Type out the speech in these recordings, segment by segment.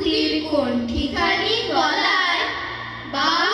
শান্তির কণ্ঠিখানি গলায়। বাউল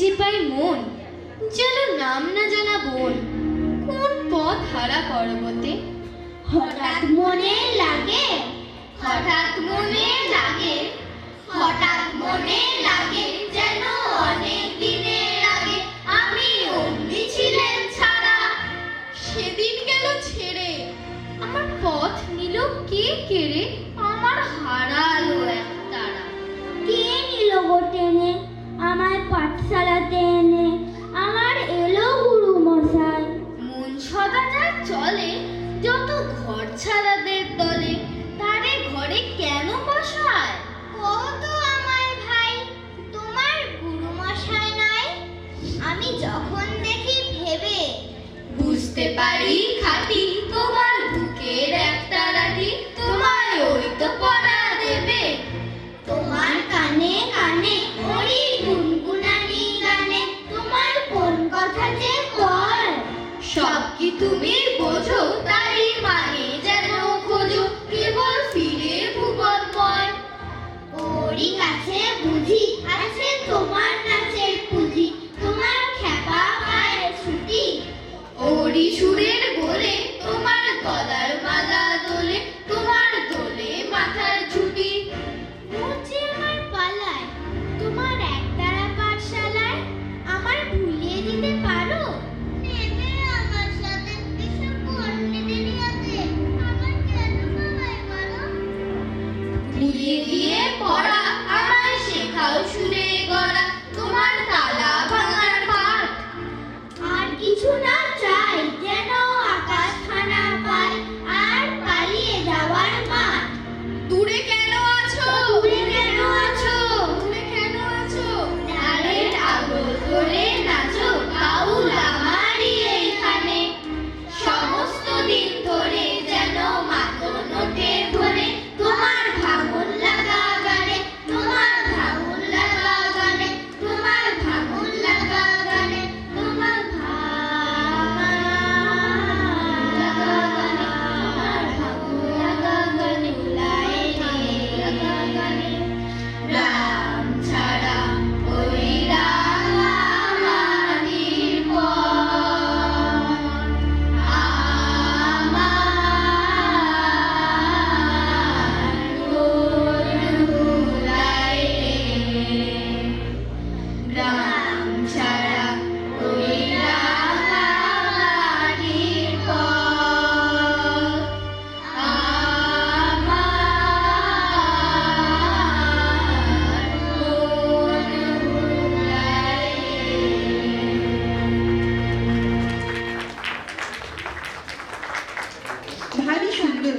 যে পাই মন, যেন নাম না জানা বোন। কোন পথ হারা পর্বতে? হঠাৎ মনে লাগে? হঠাৎ মনে লাগে? হঠাৎ মনে লাগে যেন অনেক দিনের আগে আমি অমনি ছিলেন ছাড়া। সেদিন গেল ছেড়ে। আমার পথ নিল কে কেড়ে? আমার হারালো এক তারা। কে নিল গো টেনে? আমায় পাঠশালাতে এনে আমার এলো গুরু মশাই মন সদা যা চলে যত ঘর ছাড়াদের দলে তারে ঘরে কেন বসায়? কত আমার ভাই তোমার গুরু মশাই নাই? আমি যখন দেখি ভেবে বুঝতে পারি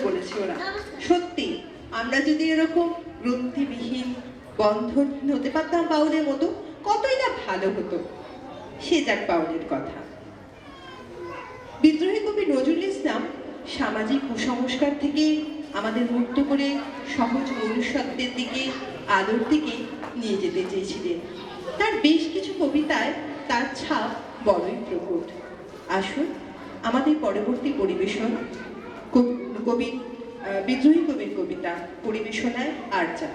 বলেছে ওরা সত্যি, আমরা যদি এরকম গ্রন্থিবিহীন বন্ধহীন হতে পারতাম বাউলের মতো, কতই না ভালো হতো। সে যাক বাউলের কথা। বিদ্রোহী কবি নজরুল ইসলাম সামাজিক কুসংস্কার থেকে আমাদের মুক্ত করে সহজ মনুষ্যত্বের দিকে আলোর দিকে নিয়ে যেতে চেয়েছিলেন। তার বেশ কিছু কবিতায় তার ছাপ বড়ই প্রকট। আসুন, আমাদের পরবর্তী পরিবেশন কবি কবি বিদ্রোহী কবির কবিতা পরিবেশনায় আর্যা